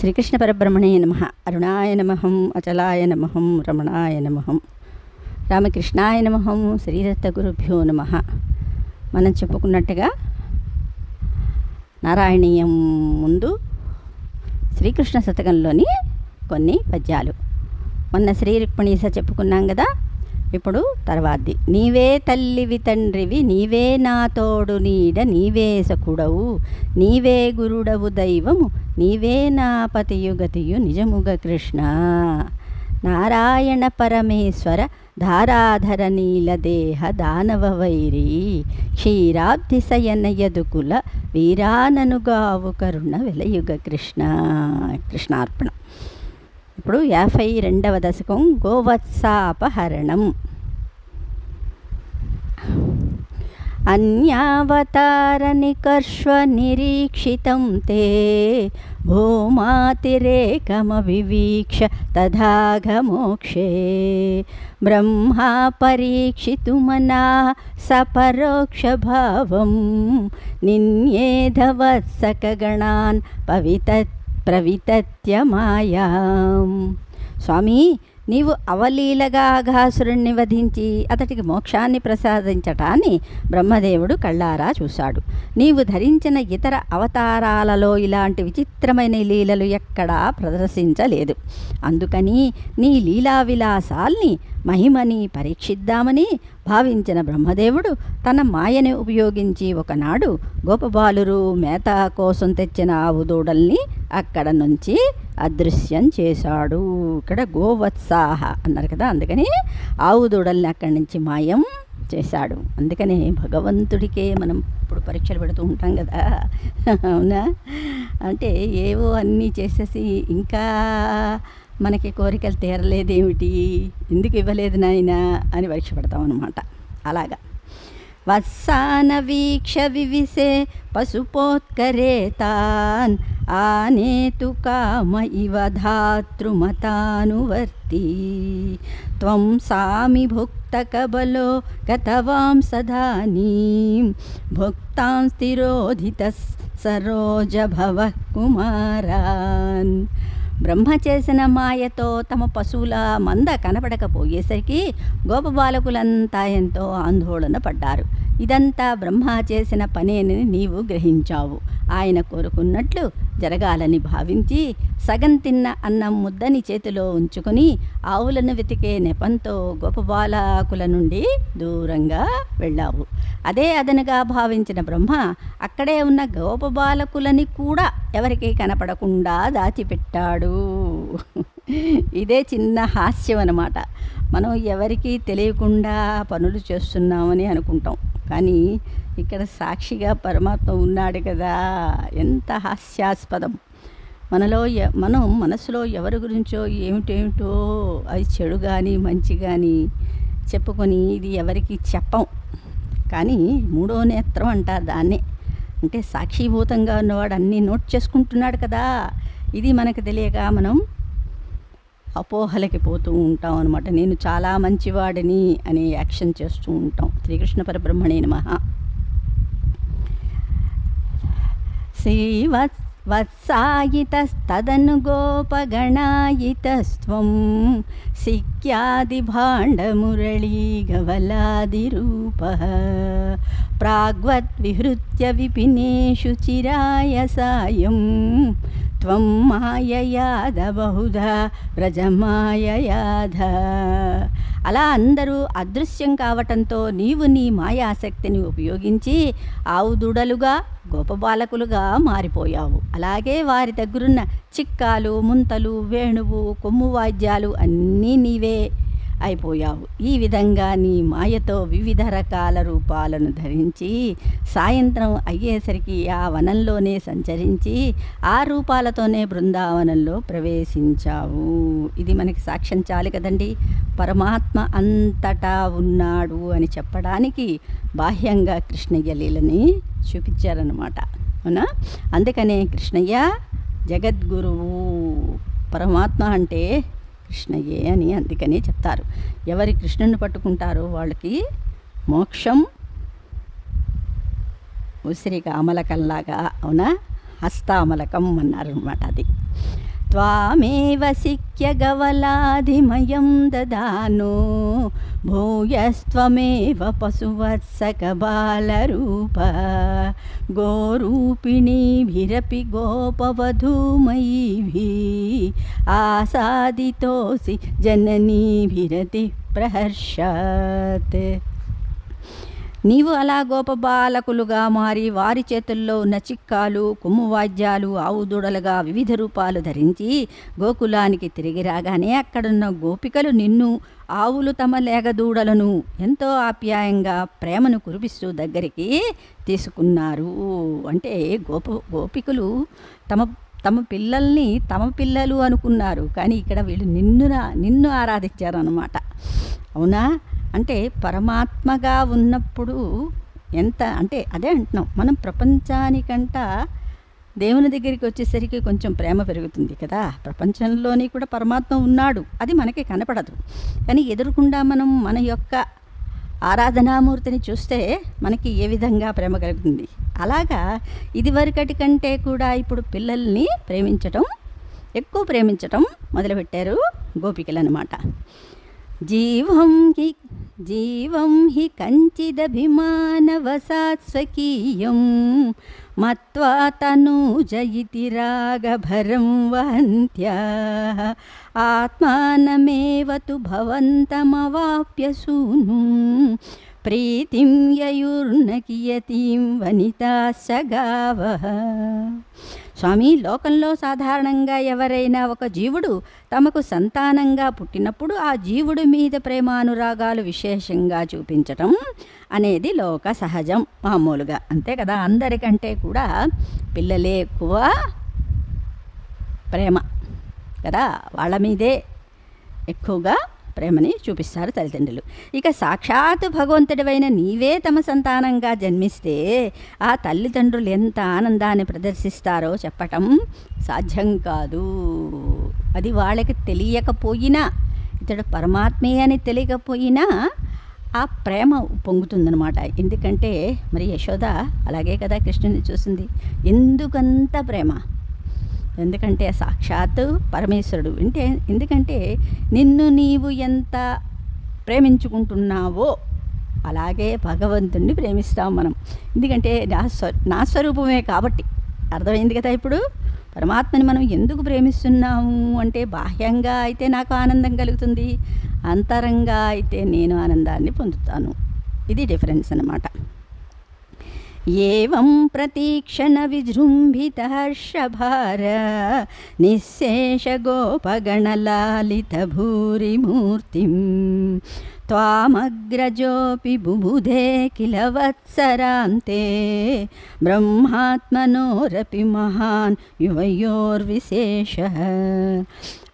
శ్రీకృష్ణ పరబ్రహ్మణే నమ. అరుణాయ నమహం అచలాయ నమహం రమణాయ నమహం రామకృష్ణాయ నమహం శ్రీదత్త గురుభ్యో నమ. మనం చెప్పుకున్నట్టుగా నారాయణీయం ముందు శ్రీకృష్ణ శతకంలోని కొన్ని పద్యాలు. మొన్న శ్రీ రుక్మిణీస చెప్పుకున్నాం కదా ఇప్పుడు తర్వాతది నీవే తల్లివి తండ్రివి నీవే నా తోడు నీడ నీవే సకుడవు నీవే గురుడవు దైవము నీవే నా పతియు గతియు నిజముగ కృష్ణ. నారాయణ పరమేశ్వర ధారాధర నీలదేహ దానవ వైరి క్షీరాబ్ధి శయన యదుకుల వీరాననుగావు కరుణ వెలయుగ కృష్ణ. కృష్ణార్పణ. ఇప్పుడు యాభై రెండవ దశకం గోవత్సాపహరణం. అన్యావతారనికర్ష్వనిరీక్షితం తే భూమాతిరేకమవివీక్ష తథాఘమోక్షే. బ్రహ్మా పరీక్షితుమనా సపరోక్షభావం. నిన్యేధవత్సకగణాన్ పవిత ప్రవితత్యమాయాం. స్వామి నీవు అవలీలగా అఘాసురుణ్ణి వధించి అతడికి మోక్షాన్ని ప్రసాదించటాన్ని బ్రహ్మదేవుడు కళ్ళారా చూశాడు. నీవు ధరించిన ఇతర అవతారాలలో ఇలాంటి విచిత్రమైన లీలలు ఎక్కడా ప్రదర్శించలేదు. అందుకని నీ లీలా విలాసాల్ని మహిమని పరీక్షిద్దామని భావించిన బ్రహ్మదేవుడు తన మాయని ఉపయోగించి ఒకనాడు గోపబాలురు మేత కోసం తెచ్చిన ఆవు దూడల్ని అక్కడ నుంచి అదృశ్యం చేశాడు. ఇక్కడ గోవత్సాహ అన్నారు కదా అందుకని ఆవు దూడల్ని అక్కడి నుంచి మాయం చేశాడు. అందుకనే భగవంతుడికే మనం ఇప్పుడు పరీక్షలు పెడుతూ ఉంటాం కదా. అవునా? అంటే ఏవో అన్నీ చేసేసి ఇంకా మనకి కోరికలు తీరలేదేమిటి? ఎందుకు ఇవ్వలేదు నాయన అని పరీక్ష పెడతాం అనమాట అలాగా. వత్సాన వీక్ష వివిసే పశుపోత్కరే తాన్ ఆనేతు కామ ఇవ ధాతృమతానువర్తి త్వం సామి భుక్త కబలో గతవాం సదానీం భుక్తాం స్థిరోధిత సరోజ భవ కుమారాన్. బ్రహ్మ చేసిన మాయతో తమ పశువుల మంద కనపడకపోయేసరికి గోపబాలకులంతా ఎంతో ఆందోళన పడ్డారు. ఇదంతా బ్రహ్మ చేసిన పనేనని నీవు గ్రహించావు. ఆయన కోరుకున్నట్లు జరగాలని భావించి సగం తిన్న అన్నం ముద్దని చేతిలో ఉంచుకొని ఆవులను వెతికే నెపంతో గోపబాలకుల నుండి దూరంగా వెళ్ళావు. అదే అదనుగా భావించిన బ్రహ్మ అక్కడే ఉన్న గోపబాలకులని కూడా ఎవరికి కనపడకుండా దాచిపెట్టాడు. ఇదే చిన్న హాస్యం అన్నమాట. మనం ఎవరికీ తెలియకుండా పనులు చేస్తున్నామని అనుకుంటాం. కానీ ఇక్కడ సాక్షిగా పరమాత్మ ఉన్నాడు కదా. ఎంత హాస్యాస్పదం. మనలో మనం మనసులో ఎవరి గురించో ఏమిటేమిటో అది చెడు కానీ మంచి కానీ చెప్పుకొని ఇది ఎవరికి చెప్పం. కానీ మూడో నేత్రం అంటారు దాన్నే. అంటే సాక్షిభూతంగా ఉన్నవాడు అన్నీ నోట్ చేసుకుంటున్నాడు కదా. ఇది మనకు తెలియక మనం అపోహలకి పోతూ ఉంటాం అనమాట నేను చాలా మంచివాడిని అని యాక్షన్ చేస్తూ ఉంటాం. శ్రీకృష్ణ పరబ్రహ్మణే నమ. శ్రీ వత్సాయితస్తదను గోపగణాయితస్వం రూప ప్రాగ్వద్విహృత్య విపినేషు చిరాయ సాయం త్వం మాయయాధ బహుధ వ్రజమాయయాధ. అలా అందరూ అదృశ్యం కావటంతో నీవు నీ మాయాశక్తిని ఉపయోగించి ఆవు దూడలుగా గోపబాలకులుగా మారిపోయావు. అలాగే వారి దగ్గరున్న చిక్కాలు ముంతలు వేణువు కొమ్ము వాద్యాలు అన్నీ నీవే. అయిపోయావు. ఈ విధంగా నీ మాయతో వివిధ రకాల రూపాలను ధరించి సాయంత్రం అయ్యేసరికి ఆ వనంలోనే సంచరించి ఆ రూపాలతోనే బృందావనంలో ప్రవేశించావు. ఇది మనకి సాక్ష్యం చాలు కదండి. పరమాత్మ అంతటా ఉన్నాడు అని చెప్పడానికి బాహ్యంగా కృష్ణయ్య లీలని చూపించారనమాట అవునా? అందుకనే కృష్ణయ్య జగద్గురువు పరమాత్మ అంటే కృష్ణయ్యే అని అందుకనే చెప్తారు. ఎవరి కృష్ణుని పట్టుకుంటారో వాళ్ళకి మోక్షం ఉసిరిక అమలకంలాగా అవునా? హస్తామలకం అన్నారనమాట అది. త్వామేవ సిక్య గవలాధిమయం దదానో భూయస్త్వమేవ పశువత్సక బాలరూప గోరూపిణీభిరపి గోపవధూమయీభి ఆసాదితోసి జననీభిరతి ప్రహర్షత్. నీవు అలా గోపబాలకులుగా మారి వారి చేతుల్లో ఉన్న చిక్కాలు కుమ్మువాద్యాలు ఆవుదూడలుగా వివిధ రూపాలు ధరించి గోకులానికి తిరిగి రాగానే అక్కడున్న గోపికలు నిన్ను ఆవులు తమ లేగదూడలను ఎంతో ఆప్యాయంగా ప్రేమను కురిపిస్తూ దగ్గరికి తీసుకున్నారు. అంటే గోప గోపికలు తమ తమ పిల్లల్ని తమ పిల్లలు అనుకున్నారు. కానీ ఇక్కడ వీళ్ళు నిన్ను నిన్ను ఆరాధించారు అవునా? అంటే పరమాత్మగా ఉన్నప్పుడు ఎంత అంటే అదే అంటున్నాం. మనం ప్రపంచానికంట దేవుని దగ్గరికి వచ్చేసరికి కొంచెం ప్రేమ పెరుగుతుంది కదా? ప్రపంచంలోని కూడా పరమాత్మ ఉన్నాడు. అది మనకి కనపడదు. కానీ ఎదురుకుండా మనం మన యొక్క ఆరాధనామూర్తిని చూస్తే మనకి ఏ విధంగా ప్రేమ కలుగుతుంది? అలాగా ఇదివరకటి కంటే కూడా ఇప్పుడు పిల్లల్ని ప్రేమించటం ఎక్కువ ప్రేమించటం మొదలుపెట్టారు గోపికలు అనమాట జీవం హి జీవం హి కంచిదభిమానవసాత్ స్వకీయం మత్వా తనూజయితి రాగభరం వహంత్యా. ఆత్మానమేవ తు భవంతమవాప్య సూను ప్రీతిం యయుర్న కియతీం వనితా సగావ. స్వామి లోకంలో సాధారణంగా ఎవరైనా ఒక జీవుడు తమకు సంతానంగా పుట్టినప్పుడు ఆ జీవుడి మీద ప్రేమానురాగాలు విశేషంగా చూపించటం అనేది లోక సహజం మామూలుగా. అంతే కదా? అందరికంటే కూడా పిల్లలే ఎక్కువ ప్రేమ కదా? వాళ్ళ మీదే ఎక్కువగా ప్రేమని చూపిస్తారు తల్లిదండ్రులు. ఇక సాక్షాత్ భగవంతుడివైన నీవే తమ సంతానంగా జన్మిస్తే ఆ తల్లిదండ్రులు ఎంత ఆనందాన్ని ప్రదర్శిస్తారో చెప్పటం సాధ్యం కాదు. అది వాళ్ళకి తెలియకపోయినా ఇతడు పరమాత్మే అని తెలియకపోయినా ఆ ప్రేమ పొంగుతుందనమాట ఎందుకంటే మరి యశోద అలాగే కదా కృష్ణుని చూసింది. ఎందుకంత ప్రేమ? ఎందుకంటే సాక్షాత్తు పరమేశ్వరుడు అంటే ఎందుకంటే నిన్ను నీవు ఎంత ప్రేమించుకుంటున్నావో అలాగే భగవంతుణ్ణి ప్రేమిస్తాం మనం. ఎందుకంటే నా స్వ నా స్వరూపమే కాబట్టి. అర్థమైంది కదా ఇప్పుడు? పరమాత్మని మనం ఎందుకు ప్రేమిస్తున్నాము అంటే బాహ్యంగా అయితే నాకు ఆనందం కలుగుతుంది అంతరంగా అయితే నేను ఆనందాన్ని పొందుతాను. ఇది డిఫరెన్స్ అన్నమాట. ఏం ప్రతీక్షణ విజృంభిత హర్షభార నిశేషగోపగణలాలిత భూరిమూర్తిం. త్వామగ్రజోపి బుబుధే కిల వత్సరాంతే బ్రహ్మాత్మనోరపి మహాన్ యువయోర్విశేష.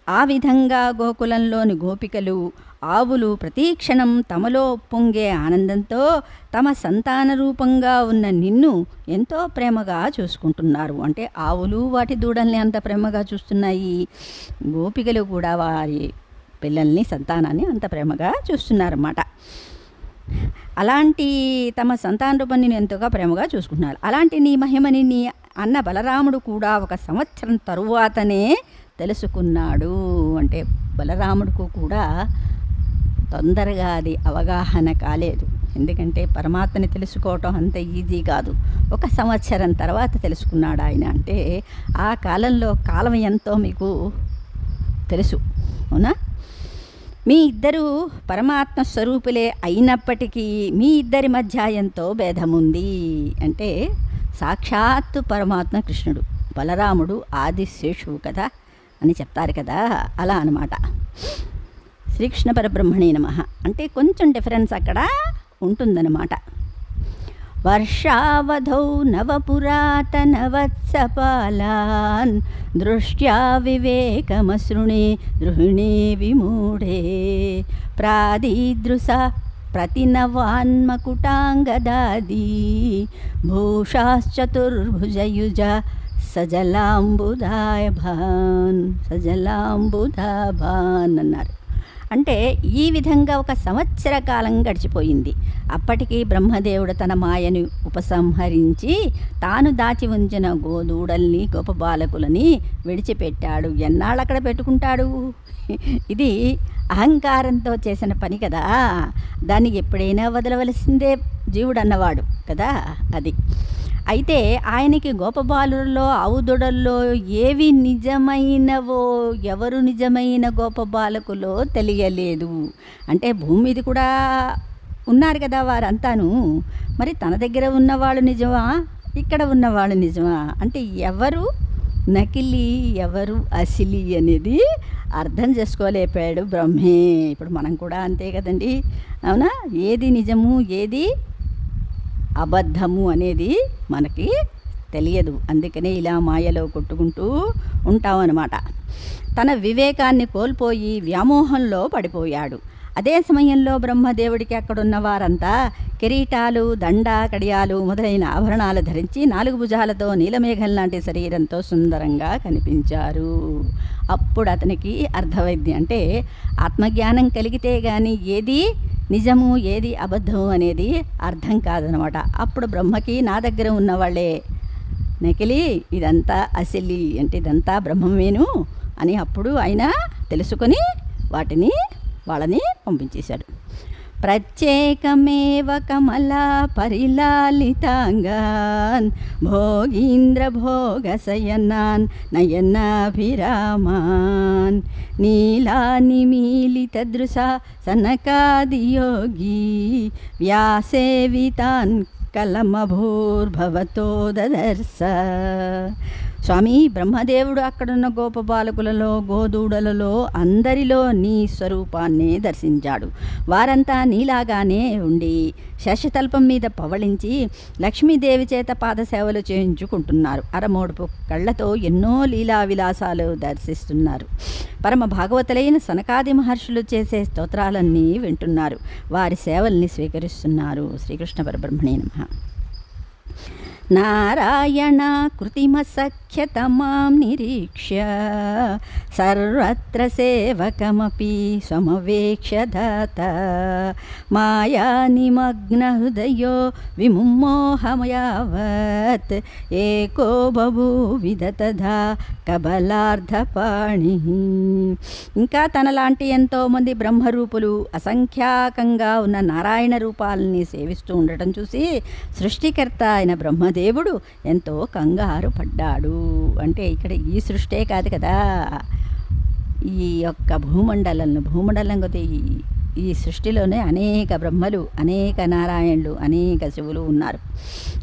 ఆ విధంగా గోకులంలోని గోపికలు ఆవులు ప్రతీక్షణం తమలో పొంగే ఆనందంతో తమ సంతాన రూపంగా ఉన్న నిన్ను ఎంతో ప్రేమగా చూసుకుంటున్నారు. అంటే ఆవులు వాటి దూడల్ని అంత ప్రేమగా చూస్తున్నాయి. గోపికలు కూడా వారి పిల్లల్ని సంతానాన్ని అంత ప్రేమగా చూస్తున్నారన్నమాట. అలాంటి తమ సంతాన రూపాన్ని నేను ఎంతగా ప్రేమగా చూసుకుంటున్నారు. అలాంటి నీ మహిమని నీ అన్న బలరాముడు కూడా ఒక సంవత్సరం తరువాతనే తెలుసుకున్నాడు. అంటే బలరాముడికి కూడా తొందరగా అది అవగాహన కాలేదు. ఎందుకంటే పరమాత్మని తెలుసుకోవటం అంత ఈజీ కాదు. ఒక సంవత్సరం తర్వాత తెలుసుకున్నాడు ఆయన అంటే ఆ కాలంలో కాలం ఎంతో మీకు తెలుసు. అవునా? మీ ఇద్దరు పరమాత్మ స్వరూపులే అయినప్పటికీ మీ ఇద్దరి మధ్య ఎంతో భేదముంది అంటే సాక్షాత్తు పరమాత్మ కృష్ణుడు బలరాముడు ఆదిశేషువు కదా అని చెప్తారు కదా. అలా అనమాట శ్రీకృష్ణ పరబ్రహ్మణే నమ. అంటే కొంచెం డిఫరెన్స్ అక్కడ ఉంటుందన్నమాట. వర్షావధౌ నవపురాతనవత్సపాలాన్ దృష్ట్యా వివేకమసృణే దృహిణే విమూఢే. ప్రాదీదృశ ప్రతినవాన్మకుటాంగదాదీ భూషాశ్చతుర్భుజయుజ సజలాంబుదాయ భాన్ సజలాంబుధా భాన్ అన్నారు. అంటే ఈ విధంగా ఒక సంవత్సర కాలం గడిచిపోయింది. అప్పటికి బ్రహ్మదేవుడు తన మాయని ఉపసంహరించి తాను దాచి ఉంచిన గోదూడల్ని బాలకులని విడిచిపెట్టాడు. ఎన్నాళ్ళు అక్కడ పెట్టుకుంటాడు? ఇది అహంకారంతో చేసిన పని కదా. దాన్ని ఎప్పుడైనా వదలవలసిందే జీవుడు అన్నవాడు కదా అది. అయితే ఆయనకి గోపబాలుల్లో అవుదొడల్లో ఏవి నిజమైనవో ఎవరు నిజమైన గోపబాలకులో తెలియలేదు. అంటే భూమి మీద కూడా ఉన్నారు కదా వారంతాను. మరి తన దగ్గర ఉన్నవాళ్ళు నిజమా? ఇక్కడ ఉన్నవాళ్ళు నిజమా? అంటే ఎవరు నకిలీ ఎవరు అసిలి అనేది అర్థం చేసుకోలేపాడు బ్రహ్మే. ఇప్పుడు మనం కూడా అంతే కదండి. అవునా? ఏది నిజము ఏది అబద్ధము అనేది మనకి తెలియదు. అందుకనే ఇలా మాయలో కొట్టుకుంటూ ఉంటామన్నమాట తన వివేకాన్ని కోల్పోయి వ్యామోహంలో పడిపోయాడు. అదే సమయంలో బ్రహ్మదేవుడికి అక్కడున్న వారంతా కిరీటాలు దండ కడియాలు మొదలైన ఆభరణాలు ధరించి నాలుగు భుజాలతో నీలమేఘం లాంటి శరీరంతో సుందరంగా కనిపించారు. అప్పుడు అతనికి అర్థమైంది అంటే ఆత్మజ్ఞానం కలిగితే కానీ ఏది నిజము ఏది అబద్ధము అనేది అర్థం కాదనమాట. అప్పుడు బ్రహ్మకి నా దగ్గర ఉన్నవాళ్ళే నకిలి ఇదంతా అసిలి అంటే ఇదంతా బ్రహ్మమేను అని అప్పుడు ఆయన తెలుసుకొని వాటిని వాళ్ళని పంపించేశాడు. ప్రత్యేకమేవ కమలా పరిలాలితాంగాన్ భోగీంద్ర భోగశయనాన్ నయనాభిరామాన్. నీలా నిమీలిత దృశా సనకాదియోగి వ్యాసేవితాన్ కలమభూర్భవతో దదర్శ స్వామి బ్రహ్మదేవుడు అక్కడున్న గోపబాలకులలో గోదూడలలో అందరిలో నీ స్వరూపాన్నే దర్శించాడు. వారంతా నీలాగానే ఉండి శశతల్పం మీద పవళించి లక్ష్మీదేవి చేత పాదసేవలు చేయించుకుంటున్నారు. అరమోడుపు కళ్ళతో ఎన్నో లీలా విలాసాలు దర్శిస్తున్నారు. పరమ భాగవతులైన సనకాది మహర్షులు చేసే స్తోత్రాలన్నీ వింటున్నారు. వారి సేవల్ని స్వీకరిస్తున్నారు. శ్రీకృష్ణ పరబ్రహ్మణే నమ. నారాయణ కృతిమసఖ్యతమాం నిరీక్ష. సర్వత్ర సేవకమపి సమవేక్ష్య దాత మాయా నిమగ్నహృదయో విముమోహమయావత్ ఏకో బభూవిద కబలార్ధపాణి. ఇంకా తనలాంటి ఎంతోమంది బ్రహ్మరూపులు అసంఖ్యాకంగా ఉన్న నారాయణ రూపాలని సేవిస్తూ ఉండటం చూసి సృష్టికర్త అయిన బ్రహ్మదేవుడు ఎంతో కంగారు పడ్డాడు. అంటే ఇక్కడ ఈ సృష్టే కాదు కదా. ఈ యొక్క భూమండలంలో భూమండలం కొద్ది ఈ- ఈ సృష్టిలోనే అనేక బ్రహ్మలు అనేక నారాయణులు అనేక శివులు ఉన్నారు.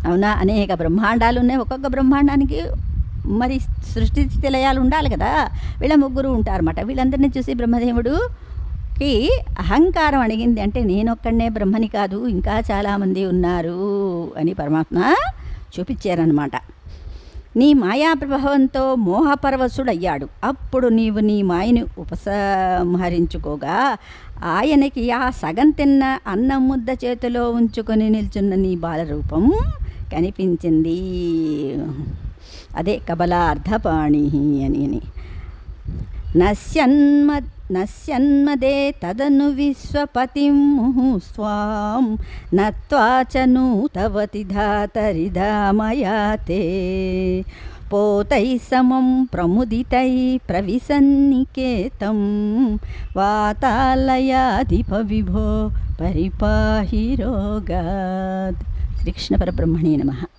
అవునా? అనేక బ్రహ్మాండాలు ఉన్నాయి. ఒక్కొక్క బ్రహ్మాండానికి మరి సృష్టి స్థితిలయాలు ఉండాలి కదా. వీళ్ళ ముగ్గురు ఉంటారన్నమాట. వీళ్ళందరినీ చూసి బ్రహ్మదేవుడుకి అహంకారం అడిగింది అంటే నేనొక్కడనే బ్రహ్మని కాదు ఇంకా చాలామంది ఉన్నారు అని పరమాత్మ చూపించారనమాట నీ మాయా ప్రభావంతో మోహపరవశుడయ్యాడు. అప్పుడు నీవు నీ మాయని ఉపసంహరించుకోగా ఆయనకి ఆ సగం తిన్న అన్నం ముద్ద చేతిలో ఉంచుకొని నిల్చున్న నీ బాలరూపం కనిపించింది. అదే కబలార్ధపాణి అని అని. నశ్యన్మదే తదను విశ్వపతిం స్వాం. నత్వాచను తవతి నూతవతి ధాతరిధామయాతే పోతై సమం ప్రముదితై ప్రవిసన్నికేతం. వాతాలయాధిప విభో పరిపాహి రోగాత్. శ్రీకృష్ణ పరబ్రహ్మణే నమః.